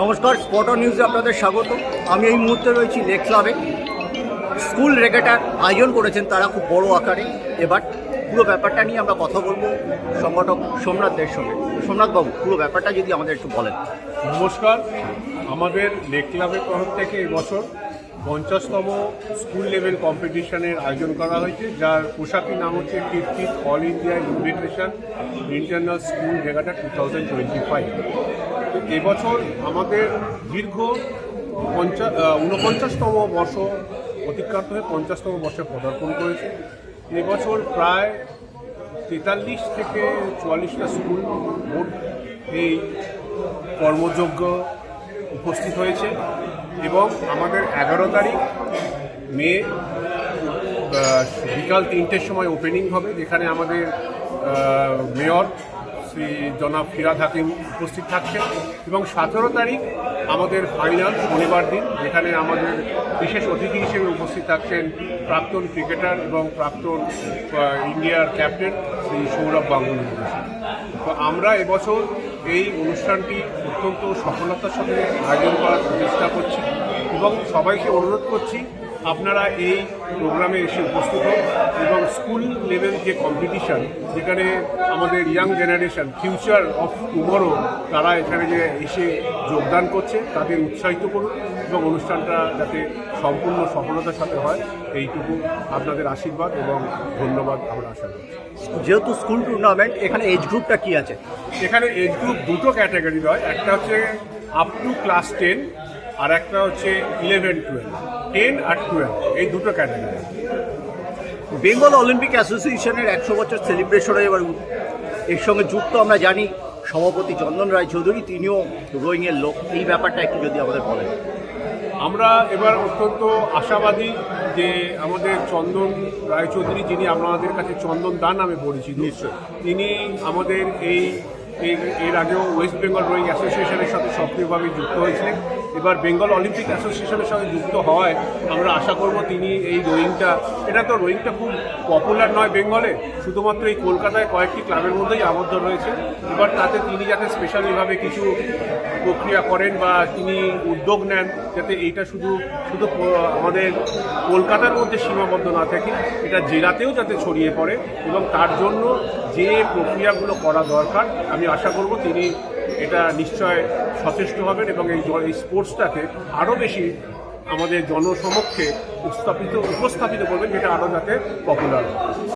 নমস্কার স্পটার নিউজে আপনাদের স্বাগত। আমি এই মুহূর্তে রয়েছি লেক ক্লাবে স্কুল রেগেটার আয়োজন করেছেন তারা খুব বড় আকারে। এবার পুরো ব্যাপারটা নিয়ে আমরা কথা বলব সংগঠক সোমনাথদের সঙ্গে। সোমনাথবাবু পুরো ব্যাপারটা যদি আমাদের একটু বলেন। নমস্কার। আমাদের লেক ক্লাবের তরফ থেকে এবছর পঞ্চাশতম স্কুল লেভেল কম্পিটিশনের আয়োজন করা হয়েছে, যার পোশাকি নাম হচ্ছে fifteen all India invitation internal school regatta two thousand twenty five. এবছর আমাদের দীর্ঘ পঞ্চা ঊনপঞ্চাশতম বর্ষ অতিক্রান্ত হয়ে পঞ্চাশতম বর্ষে পদার্পণ করেছে। এবছর প্রায় তেতাল্লিশ থেকে চুয়াল্লিশটা স্কুল এই কর্মযোগ্য উপস্থিত হয়েছে এবং আমাদের এগারো তারিখ মে বিকাল তিনটের সময় ওপেনিং হবে, যেখানে আমাদের মেয়র শ্রী জনাব ফিরাদ হাকিম উপস্থিত থাকছেন এবং সতেরো তারিখ আমাদের ফাইনাল শনিবার দিন, যেখানে আমাদের বিশেষ অতিথি হিসেবে উপস্থিত থাকছেন প্রাক্তন ক্রিকেটার এবং প্রাক্তন ইন্ডিয়ার ক্যাপ্টেন শ্রী সৌরভ গাঙ্গুলি তো আমরা এবছর এই অনুষ্ঠানটি অত্যন্ত সফলতার সাথে আয়োজন করার চেষ্টা করছি এবং সবাইকে অনুরোধ করছি আপনারা এই প্রোগ্রামে এসে উপস্থিত হন এবং স্কুল লেভেল যে কম্পিটিশন যেখানে আমাদের young generation future of tomorrow তারা এখানে যে এসে যোগদান করছে তাদের উৎসাহিত করুন এবং অনুষ্ঠানটা যাতে সম্পূর্ণ সফলতার সাথে হয় এইটুকু আপনাদের আশীর্বাদ এবং ধন্যবাদ আমরা আশা করছি। যেহেতু স্কুল টুর্নামেন্ট এখানে এজ গ্রুপটা কি আছে? এখানে এজ গ্রুপ দুটো ক্যাটাগরি হয় একটা হচ্ছে আপ টু ক্লাস টেন আর একটা হচ্ছে ইলেভেন টুয়েলভ টেন আর টুয়েলভ এই দুটো ক্যাটাগরি বেঙ্গল অলিম্পিক অ্যাসোসিয়েশনের একশো বছর সেলিব্রেশনে এবার এর সঙ্গে যুক্ত আমরা জানি সভাপতি চন্দন রায় চৌধুরী তিনিও রোয়িংয়ের লোক। এই ব্যাপারটা একটু যদি আমাদের বলেন। আমরা এবার অত্যন্ত আশাবাদী যে আমাদের চন্দন রায়চৌধুরী যিনি আমাদের কাছে চন্দন দা নামে পরিচিত নিশ্চয়ই। তিনি আমাদের এই এই- এর আগেও ওয়েস্ট বেঙ্গল রোয়িং অ্যাসোসিয়েশনের সাথে সক্রিয়ভাবে যুক্ত হয়েছিলেন। এবার বেঙ্গল অলিম্পিক অ্যাসোসিয়েশনের সঙ্গে যুক্ত হয় আমরা আশা করব তিনি এই রোয়িংটা এটা তো রোয়িংটা খুব পপুলার নয় বেঙ্গলে, শুধুমাত্র এই কলকাতায় কয়েকটি ক্লাবের মধ্যেই আবদ্ধ রয়েছে। এবার তাতে তিনি যাতে স্পেশালিভাবে কিছু প্রক্রিয়া করেন বা তিনি উদ্যোগ নেন, যাতে এইটা শুধু শুধু আমাদের কলকাতার মধ্যে সীমাবদ্ধ না থাকে, এটা জেলাতেও যাতে ছড়িয়ে পড়ে এবং তার জন্য যে প্রক্রিয়াগুলো করা দরকার, আমি আশা করব তিনি এটা নিশ্চয় সচেষ্ট হবেন এবং এই এই স্পোর্টসটাকে আরও বেশি আমাদের জনসমক্ষে উপস্থাপিত উপস্থাপিত করবেন, যেটা আরও যাতে পপুলার হয়।